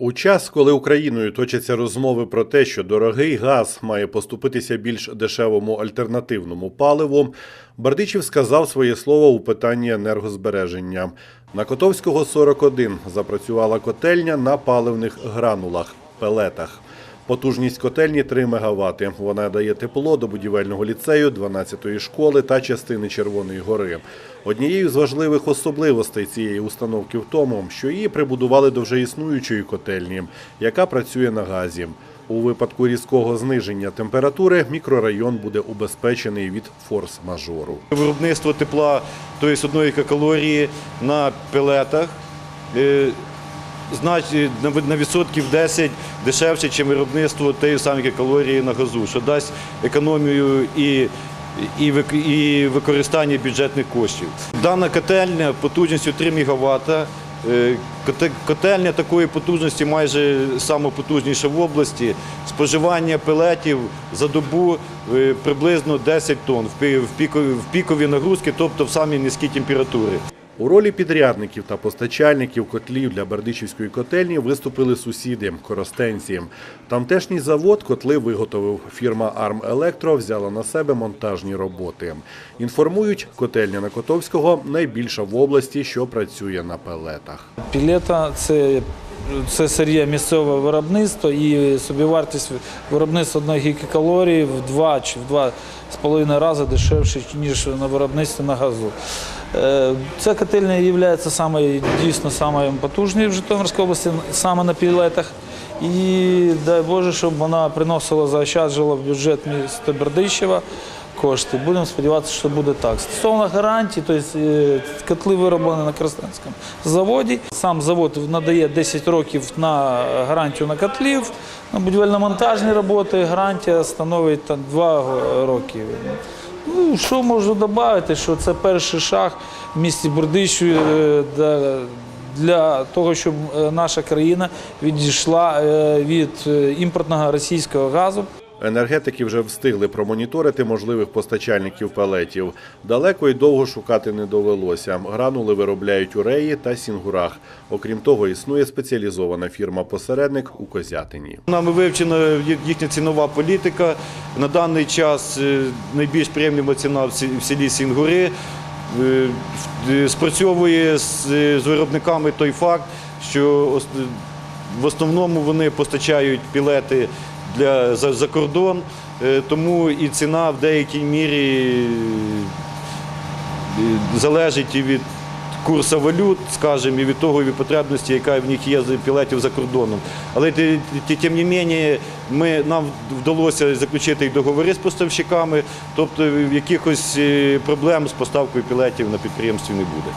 У час, коли Україною точаться розмови про те, що дорогий газ має поступитися більш дешевому альтернативному паливу, Бердичів сказав своє слово у питанні енергозбереження. На Котовського 41 запрацювала котельня на паливних гранулах пелетах. Потужність котельні 3 МВт. Вона дає тепло до будівельного ліцею, 12-ї школи та частини Червоної гори. Однією з важливих особливостей цієї установки в тому, що її прибудували до вже існуючої котельні, яка працює на газі. У випадку різкого зниження температури мікрорайон буде убезпечений від форс-мажору. Виробництво тепла тобто одної калорії на пелетах е, на відсотків 10 дешевше, ніж виробництво тієї самої калорії на газу, що дасть економію і, і, використання бюджетних коштів. Дана котельня потужністю 3 МВт. Е, Котельня такої потужності майже самопотужніша в області. Споживання пелетів за добу е, приблизно 10 тонн в пікові, нагрузки, тобто в самі низькі температури. У ролі підрядників та постачальників котлів для Бердичівської котельні виступили сусіди коростенці. Тамтешній завод котли виготовив. Фірма Арм Електро взяла на себе монтажні роботи. Інформують, котельня на Котовського найбільша в області, що працює на пелетах. Пілета це, це сир'є місцеве виробництво і собівартість виробництва одної гігакалорії в два чи в два з половиною рази дешевше, ніж на виробництві на газу. Е, Ця котельня є самою, дійсно самою потужною в Житомирській області, саме на пілетах. І дай Боже, щоб вона приносила, заощаджувала в бюджет міста Бердичева кошти. Будемо сподіватися, що буде так. Стосовно гарантій, тобто котли вироблені на Красненському заводі. Сам завод надає 10 років на гарантію на котлів, на будівельно-монтажні роботи гарантія становить там, 2 роки. Ну, що можу додати, що це перший шаг в місті Бердичеві е, для- того, щоб е, наша країна відійшла е, від імпортного російського газу. Енергетики вже встигли промоніторити можливих постачальників пелетів. Далеко і довго шукати не довелося. Гранули виробляють у Реї та Сінгурах. Окрім того, існує спеціалізована фірма-посередник у Козятині. Нами вивчена їхня цінова політика. На даний час е, найбільш приємлива ціна в селі Сінгури. Е, в- е, Спрацьовує з виробниками той факт, що в основному вони постачають пілети для, за, за кордон, е, тому і ціна в деякій мірі е, залежить і від курсу валют, скажімо, і від того, і від потребності, яка в них є з пілетів за кордоном. Але тим не менше, ми, нам вдалося заключити договори з поставщиками, тобто якихось е, проблем з поставкою пілетів на підприємстві не буде.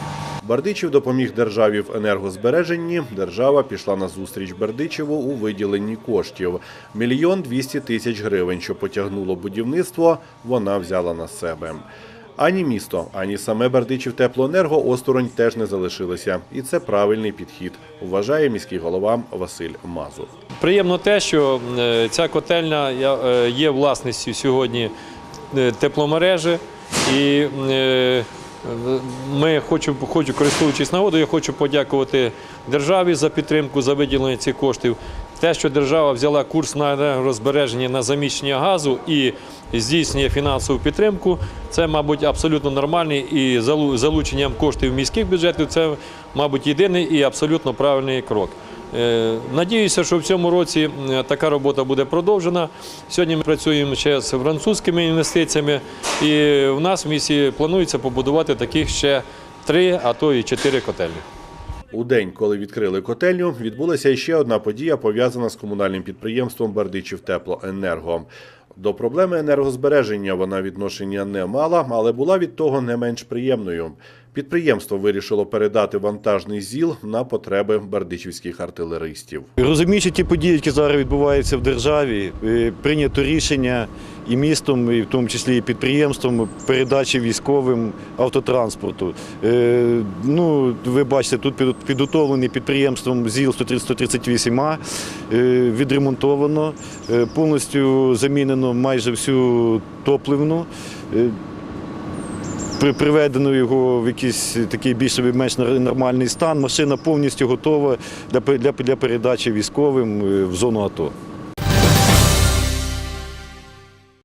Бердичів допоміг державі в енергозбереженні. Держава пішла на зустріч Бердичеву у виділенні коштів. Мільйон двісті тисяч гривень, що потягнуло будівництво, вона взяла на себе. Ані місто, ані саме Бердичів теплоенерго осторонь теж не залишилися. І це правильний підхід, вважає міський голова Василь Мазур. Приємно те, що е, ця котельня е, є власністю сьогодні е, тепломережі. І ми хочу, хочу, користуючись нагодою, я хочу подякувати державі за підтримку, за виділення цих коштів. Те, що держава взяла курс на енергозбереження на заміщення газу і здійснює фінансову підтримку, це, мабуть, абсолютно нормальний і залу- залученням коштів міських бюджетів це, мабуть, єдиний і абсолютно правильний крок. Е, Надіюся, що в цьому році е, така робота буде продовжена. Сьогодні ми працюємо ще з французькими інвестиціями, і в нас в місті планується побудувати таких ще три, а то і чотири котельні. У день, коли відкрили котельню, відбулася іще одна подія, пов'язана з комунальним підприємством Бердичів Теплоенерго. До проблеми енергозбереження вона відношення не мала, але була від того не менш приємною. Підприємство вирішило передати вантажний ЗІЛ на потреби бердичівських артилеристів. Розуміючи ті події, які зараз відбуваються в державі, е, прийнято рішення і містом, і в тому числі і підприємством передачі військовим автотранспорту. Е, Ну, ви бачите, тут підготовлений підприємством ЗІЛ 138А, е, відремонтовано, повністю замінено майже всю топливну. При- приведено його в якийсь такий більш-менш нормальний стан. Машина повністю готова для, для, для передачі військовим е, в зону АТО.